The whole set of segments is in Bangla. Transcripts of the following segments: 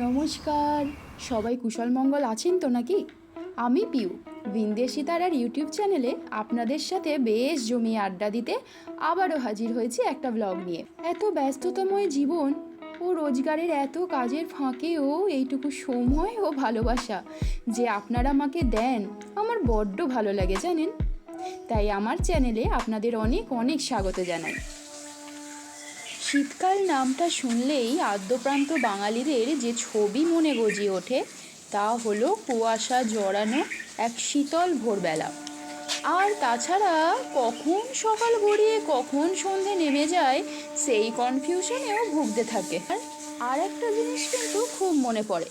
নমস্কার। সবাই কুশল মঙ্গল আছেন তো নাকি? আমি পিউ বিন্দেশি তারার ইউটিউব চ্যানেলে আপনাদের সাথে বেশ জমিয়ে আড্ডা দিতে আবারও হাজির হয়েছি একটা ব্লগ নিয়ে। এত ব্যস্ততময় জীবন ও রোজগারের এত কাজের ফাঁকেও এইটুকু সময় ও ভালোবাসা যে আপনারা আমাকে দেন, আমার বড্ড ভালো লাগে জানেন? তাই আমার চ্যানেলে আপনাদের অনেক অনেক স্বাগত জানাই। শীতকাল নামটা শুনলেই আদ্যপ্রান্ত বাঙালিদের যে ছবি মনে গজিয়ে ওঠে, তা হলো কুয়াশা জড়ানো এক শীতল ভোরবেলা। আর তাছাড়া কখন সকাল গড়িয়ে কখন সন্ধে নেমে যায়, সেই কনফিউশনেও ভুগতে থাকে। আর একটা জিনিস কিন্তু খুব মনে পড়ে।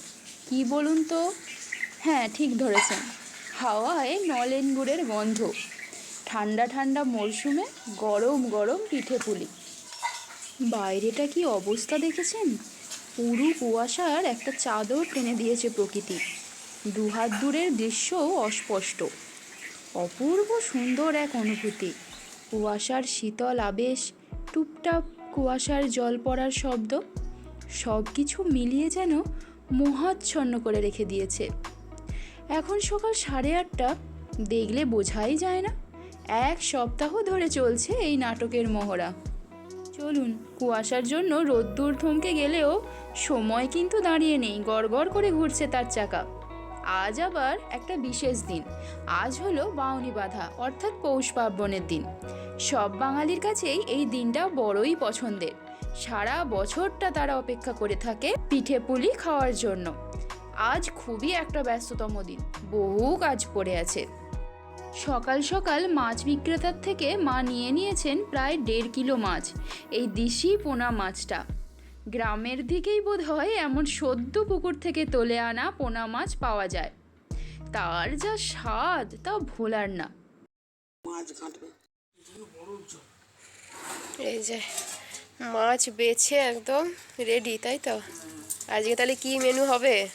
কি বলুন তো? হ্যাঁ ঠিক ধরেছেন। হাওয়ায় নলেন গুড়ের গন্ধ। ঠান্ডা ঠান্ডা মরশুমে গরম গরম পিঠে পুলি। বাইরেটা কি অবস্থা দেখেছেন? পুরু কুয়াশার একটা চাদর টেনে দিয়েছে প্রকৃতি। দুহাত দূরের দৃশ্যও অস্পষ্ট। অপূর্ব সুন্দর এক অনুভূতি। কুয়াশার শীতল আবেশ, টুপটাপ কুয়াশার জল পড়ার শব্দ সব কিছু মিলিয়ে যেন মোহাচ্ছন্ন করে রেখে দিয়েছে। এখন সকাল সাড়ে আটটা, দেখলে বোঝাই যায় না। এক সপ্তাহ ধরে চলছে এই নাটকের মহড়া। চলুন, কুয়াশার জন্য রোদ্দুর থমকে গেলেও সময় কিন্তু দাঁড়িয়ে নেই, গড়গড় করে ঘুরছে তার চাকা। আজ আবার একটা বিশেষ দিন। আজ হলো বাউনি বাঁধা, অর্থাৎ পৌষ পার্বণের দিন। সব বাঙালির কাছেই এই দিনটা বড়ই পছন্দের। সারা বছরটা তারা অপেক্ষা করে থাকে পিঠে পুলি খাওয়ার জন্য। আজ খুবই একটা ব্যস্ততম দিন, বহু কাজ পড়ে আছে। সকাল সকাল মাছ বিক্রেতার থেকে মা নিয়ে নিয়েছেন প্রায় দেড় কিলো মাছ এই দিশি পোনা মাছটা। গ্রামের দিকেই বোধ হয় এমন সদ্য পুকুর থেকে তোলে আনা পোনা মাছ পাওয়া যায়। তার যা স্বাদ তা ভোলার না। মাছ এই যে মাছ বেছে একদম রেডি তাই তো? আজকে তাহলে কি মেনু হবে?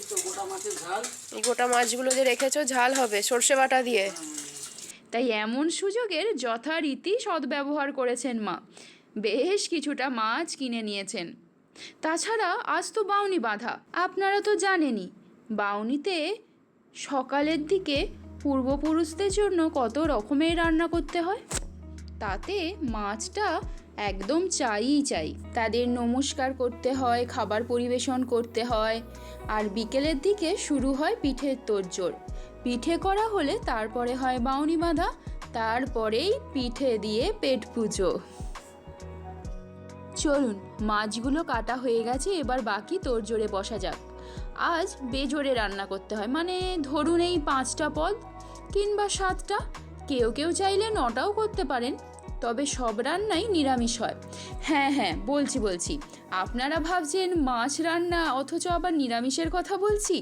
এই গোটা মাছের ঝাল। এই গোটা মাছগুলো যে রেখেছো ঝাল হবে সর্ষে বাটা দিয়ে। তাই এমন সুযোগের যথারীতি সদ্ব্যবহার করেছেন মা। বেশ কিছুটা মাছ কিনে নিয়েছেন। তাছাড়া আজ তো বাউনি বাঁধা আপনারা তো জানেনই। বাউনিতে সকালের দিকে পূর্বপুরুষদের জন্য কত রকমের রান্না করতে হয়। তাতে মাছটা একদম চাইই চাই। তাদের নমস্কার করতে হয়, খাবার পরিবেশন করতে হয়। আর বিকেলের দিকে শুরু হয় পিঠের তোড়জোড়। পিঠে করা হলে তারপরে হয় বাউনি বাঁধা, তারপরেই পিঠে দিয়ে পেট পুজো। চলুন, মাছগুলো কাটা হয়ে গেছে, এবার বাকি তোড়জোড়ে বসা যাক। আজ বেজোরে রান্না করতে হয় মানে ধরুন এই পাঁচটা পদ কিংবা সাতটা। কেউ কেউ চাইলে নটাও করতে পারেন। তবে সব রান্নাই নিরামিষ হয়। হ্যাঁ হ্যাঁ বলছি বলছি। আপনারা ভাবছেন মাছ রান্না অথচ আবার নিরামিষের কথা বলছি?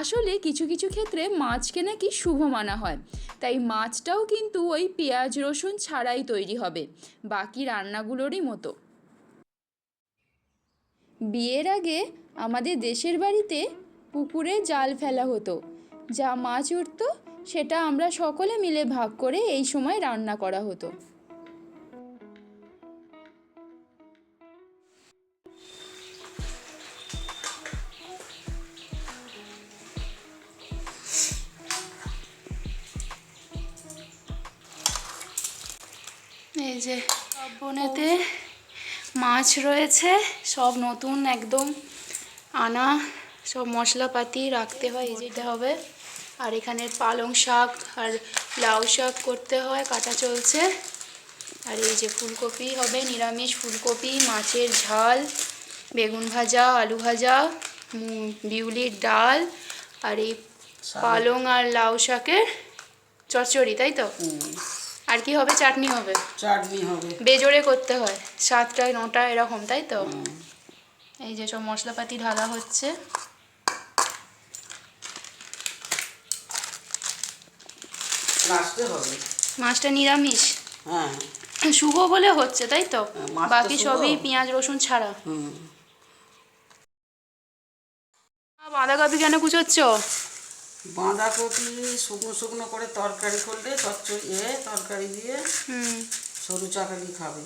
আসলে কিছু কিছু ক্ষেত্রে মাছকে নাকি শুভ মানা হয়। তাই মাছটাও কিন্তু ওই পেঁয়াজ, রসুন ছাড়াই তৈরি হবে। বাকি রান্নাগুলোরই মতো। বিয়ের আগে আমাদের দেশের বাড়িতে পুকুরে জাল ফেলা হতো। যা মাছ উঠত, সেটা আমরা সকলে মিলে ভাগ করে এই সময় রান্না করা হতো। মাছ রয়েছে সব নতুন একদম। আনা সব মশলাপাতি রাখতে হয় যেতে হবে। আর এখানে পালং শাক আর লাউ শাক করতে হয় কাটা চলছে। আর এই যে ফুলকপি হবে নিরামিষ ফুলকপি মাছের ঝাল বেগুন ভাজা আলু ভাজা বিউলির ডাল আর এই পালং আর লাউ শাকের চচ্চড়ি তাই তো? আর কি হবে? চাটনি হবে। চাটনি হবে। বেজোরে করতে হয়। সাতটা নটা এরকম তাই তো? এই যে সব মশলাপাতি ঢালা হচ্ছে। মাছটা নিরামিষ। হ্যাঁ। শুভ বলে হচ্ছে তাই তো? হ্যাঁ, বাকি সবই পেঁয়াজ রসুন ছাড়া। বাঁধাকপি কেন কুচোচ্ছ? বাঁধাকপি শুকনো শুকনো করে তরকারি করলে চচ্চড়ি এ তরকারি দিয়ে সরু চাকালি খাবে।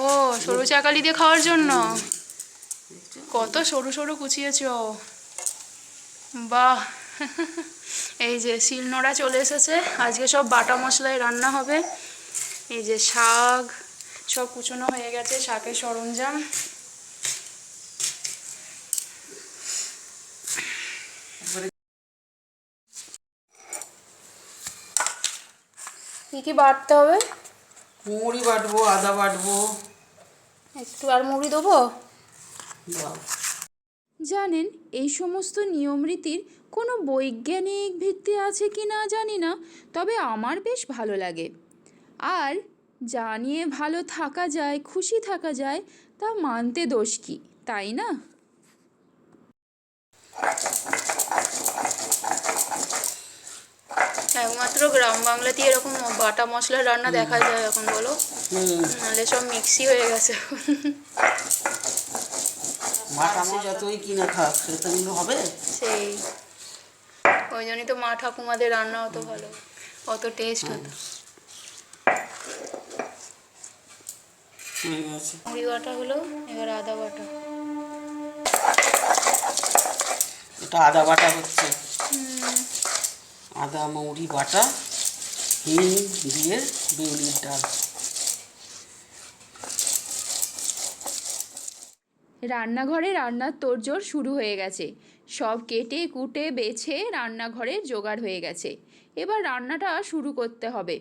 ও সরু চাকালি দিয়ে খাওয়ার জন্য? কত সরু সরু কুচিয়েছ। বাহ। এই যে শিলনোড়া চলে এসেছে। আজকে সব বাটা মশলায় রান্না হবে। এই যে শাক সব কুচনো হয়ে গেছে শাকের সরঞ্জাম একবারে কী কী বাটতে হবে? মুড়ি বাটবো আদা বাটবো। একটু আর মুড়ি দেবো? জানেন এই সমস্ত নিয়ম রীতির কোনো বৈজ্ঞানিক ভিত্তি আছে কি না জানি না তবে আমার বেশ ভালো লাগে। আর যা নিয়ে ভালো থাকা যায় খুশি থাকা যায় তা মানতে দোষ কি তাই না? একমাত্র গ্রাম বাংলাতে এরকম বাটা মশলার রান্না দেখা যায় এখন বলো? নাহলে সব মিক্সি হয়ে গেছে। মাছ যতই কিনে হবে। সেই। ওই জন্যই তো মা ঠাকুমাদের রান্না অত ভালো। অত টেস্ট হতো মুড়ি বাটা হলো এবার আদা বাটা। এটা আদা বাটা হচ্ছে। আদা, মৌরি, বাটা, হিং দিয়ে বিউলির ডাল। রান্নাঘরে রান্নার তোড়জোড় শুরু হয়ে গেছে। সব কেটে, কুটে, বেছে রান্নাঘরের জোগাড় হয়ে গেছে। এবার রান্নাটা শুরু করতে হবে।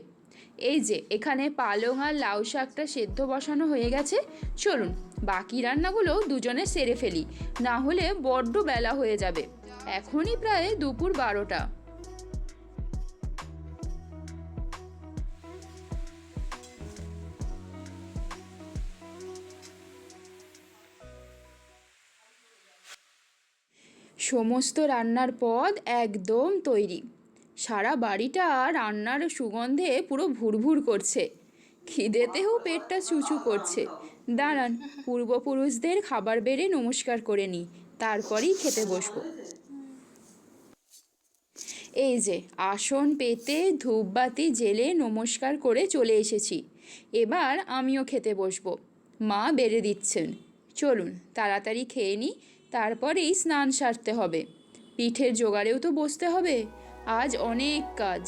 এই যে, এখানে পালং আর লাউ শাকটা সেদ্ধ বসানো হয়ে গেছে। চলুন, বাকি রান্নাগুলো দুজনে সেরে ফেলি। না হলে বড্ড বেলা হয়ে যাবে। এখনই প্রায় দুপুর বারোটা। সমস্ত রান্নার পদ একদম তৈরি। সারা বাড়িটা রান্নার সুগন্ধে পুরো ভুরভুর করছে। খিদেতেও পেটটা চুচু করছে। দাঁড়ান, পূর্বপুরুষদের খাবার বেড়ে নমস্কার করে নিই, তারপরেই খেতে বসবো। এই যে, আসন পেতে ধূপবাতি জেলে নমস্কার করে চলে এসেছি। এবার আমিও খেতে বসবো। মা বেড়ে দিচ্ছেন। চলুন, তাড়াতাড়ি খেয়ে নিই তারপরেই স্নান সারতে হবে। পিঠের জোগাড়েও তো বসতে হবে। আজ অনেক কাজ।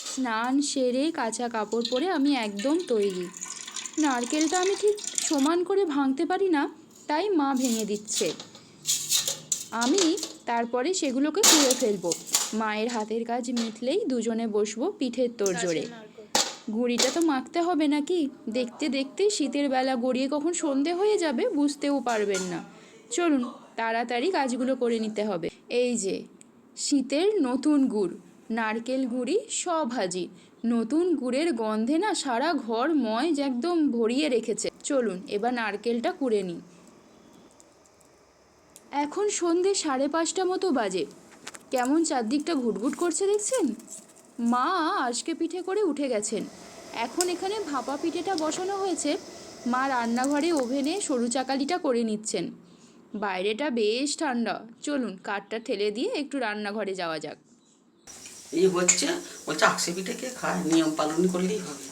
স্নান সেরে কাঁচা কাপড় পরে আমি একদম তৈরি। নারকেলটা আমি ঠিক সমান করে ভাঙতে পারি না, তাই মা ভেঙে দিচ্ছে। আমি তারপরে সেগুলোকে পুড়ে ফেলব। মায়ের হাতের কাজ মিটলেই দুজনে বসবো পিঠের তোড়জোড়ে। গুঁড়িটা তো মাখতে হবে নাকি? দেখতে দেখতে শীতের বেলা গড়িয়ে কখন সন্ধে হয়ে যাবে বুঝতেও পারবেন না। চলুন, তাড়াতাড়ি কাজগুলো করে নিতে হবে। এই যে, শীতের নতুন গুড়, নারকেল গুঁড়ি সব ভাজি নতুন গুড়ের গন্ধে না সারা ঘর ময় একদম ভরিয়ে রেখেছে। চলুন, এবার নারকেলটা কুড়ে নিই। এখন সন্ধে সাড়ে পাঁচটা মতো বাজে। কেমন চারদিকটা ঘুটঘুট করছে দেখছেন? মা আজকে পিঠে করে উঠে গেছেন। এখন এখানে ভাপা পিঠেটা বসানো হয়েছে। মা রান্নাঘরে ওভেনে সরু চাকালিটা করে নিচ্ছেন। বাইরেটা বেশ ঠান্ডা। চলুন কাঠটা ঠেলে দিয়ে একটু রান্নাঘরে যাওয়া যাক। এই হচ্ছে বলছে আকসে পিঠে কে খায়? নিয়ম পালন করলেই হবে।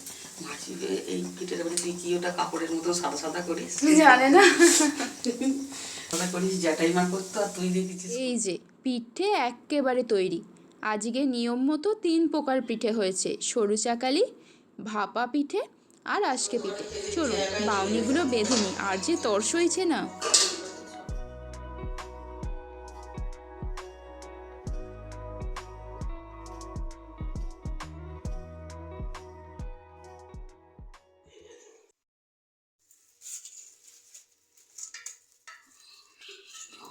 মাছি এই পিঠের মধ্যে তুই কি ওটা কাপড়ের মতো সাদা সাদা করিস? জানে না। সাদা করিস জ্যাঠাই করতো আর তুই দেখেছিস এই যে পিঠে এক্কেবারে তৈরি। আজকে নিয়ম মতো তিন প্রকার পিঠে হয়েছে। সরু চাকালি, ভাপা পিঠে আর আজকে পিঠে। চলুন, বাউনিগুলো বেঁধে নিই, আর যে তর্স হয়েছে না।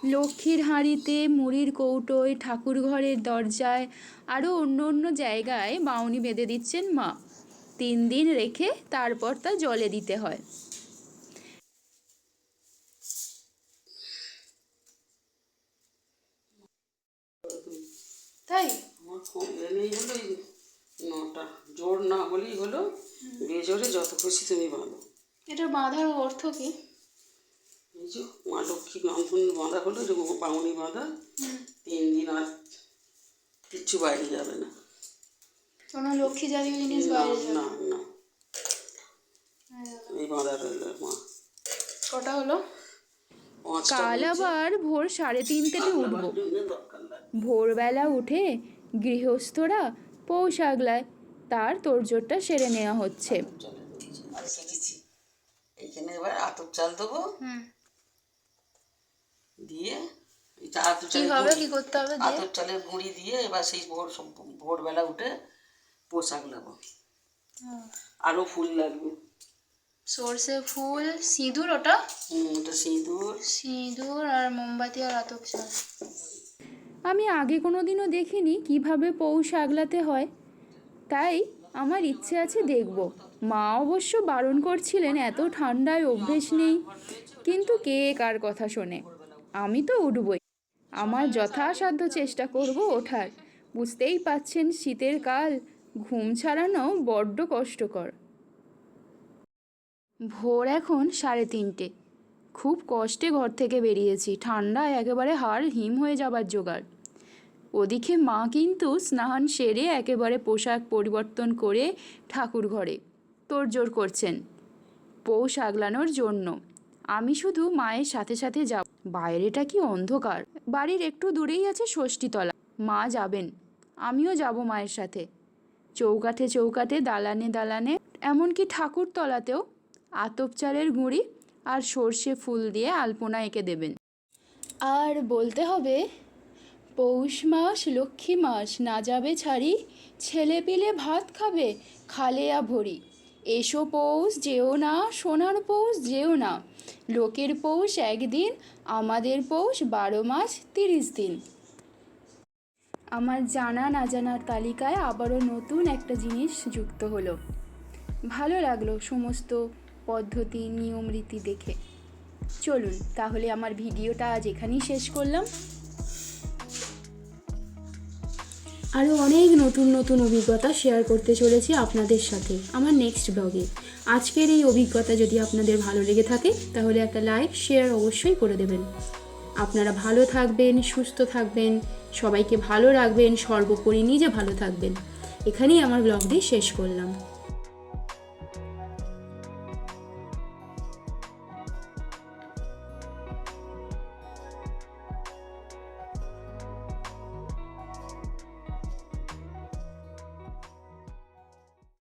লক্ষ্মীর হাঁড়িতে মুড়ির কৌটোয় ঠাকুর ঘরের দরজায় আরও অন্য অন্য জায়গায় বাউনি বেঁধে দিচ্ছেন মা। তিন দিন রেখে তারপর তা জলে দিতে হয়। তাই? আমার ফোন এনেই হলো এই নটা জোর না হলেই হলো বেজোরে যত খুশি তুমি বাঁধো। এটা বাঁধার অর্থ কি? এই যে মা লক্ষ্মী বাঁধন বাঁধা হলো যে বাউনি বাঁধা তিন দিন আর কিচ্ছু বাইরে যাবে না। কোনো লক্ষ্মী জাতীয় জিনিস বাইরে যাবে না না। বাঁধা রইল মা। কটা হলো? কাল আবার ভোর সাড়ে তিনটেতে উঠবো। ভোরবেলা উঠে গৃহস্থরা পৌষ আগলায় তার তোড়জোড়টা সেরে নেওয়া হচ্ছে। এইখানে এবার আতপ চাল দেবো। হুম। দিয়ে কি চালের গুঁড়ি- কি করতে হবে? দিয়ে? চালের গুঁড়ি দিয়ে এবার সেই ভোর ভোরবেলা উঠে পোশাক নেব। আরও ফুল লাগবে। সর্ষে ফুল সিঁদুর ওটা? হুম, ওটা সিঁদুর। সিঁদুর আর মোমবাতি আর আতপ চাল। আমি আগে কোনো দিনও দেখিনি কীভাবে পৌষ আগলাতে হয়। তাই আমার ইচ্ছে আছে দেখব। মা অবশ্য বারণ করছিলেন এত ঠান্ডায় অভ্যেস নেই। কিন্তু কে কার কথা শোনে? আমি তো উঠবই। আমার যথাসাধ্য চেষ্টা করব ওঠার। বুঝতেই পাচ্ছেন শীতের কাল, ঘুম ছাড়ানো বড্ড কষ্টকর। ভোর এখন সাড়ে তিনটে। খুব কষ্টে ঘর থেকে বেরিয়েছি ঠান্ডায় একেবারে হাড় হিম হয়ে যাবার জোগাড়। ওদিকে মা কিন্তু স্নান সেরে একেবারে পোশাক পরিবর্তন করে ঠাকুর ঘরে তোড়জোড় করছেন। পৌষ আগলানোর জন্য। আমি শুধু মায়ের সাথে সাথে যাব। বাইরেটা কি অন্ধকার? বাড়ির একটু দূরেই আছে ষষ্ঠীতলা। মা যাবেন। আমিও যাব মায়ের সাথে। চৌকাঠে চৌকাঠে, দালানে দালানে, এমনকি ঠাকুরতলাতেও আতপ চালের গুঁড়ি আর সর্ষে ফুল দিয়ে আলপনা এঁকে দেবেন। আর বলতে হবে, পৌষ মাস, লক্ষ্মী মাস, না যাবে ছাড়ি ছেলে পিলে ভাত খাবে, খালেয়া ভরি। এসো পৌষ যেও না, সোনার পৌষ যেও না। লোকের পৌষ একদিন, আমাদের পৌষ বারো মাস তিরিশ দিন। আমার জানা না জানার তালিকায় আবারও নতুন একটা জিনিস যুক্ত হলো। ভালো লাগল সমস্ত পদ্ধতি, নিয়ম, রীতি দেখে। চলুন, তাহলে আমার ভিডিওটা আজ এখানেই শেষ করলাম। আরও অনেক নতুন নতুন অভিজ্ঞতা শেয়ার করতে চলেছি আপনাদের সাথে আমার নেক্সট ব্লগে আজকের এই অভিজ্ঞতা যদি আপনাদের ভালো লেগে থাকে, তাহলে একটা লাইক শেয়ার অবশ্যই করে দেবেন। আপনারা ভালো থাকবেন, সুস্থ থাকবেন, সবাইকে ভালো রাখবেন, সর্বোপরি নিজে ভালো থাকবেন। এখানেই আমার ব্লগটি শেষ করলাম।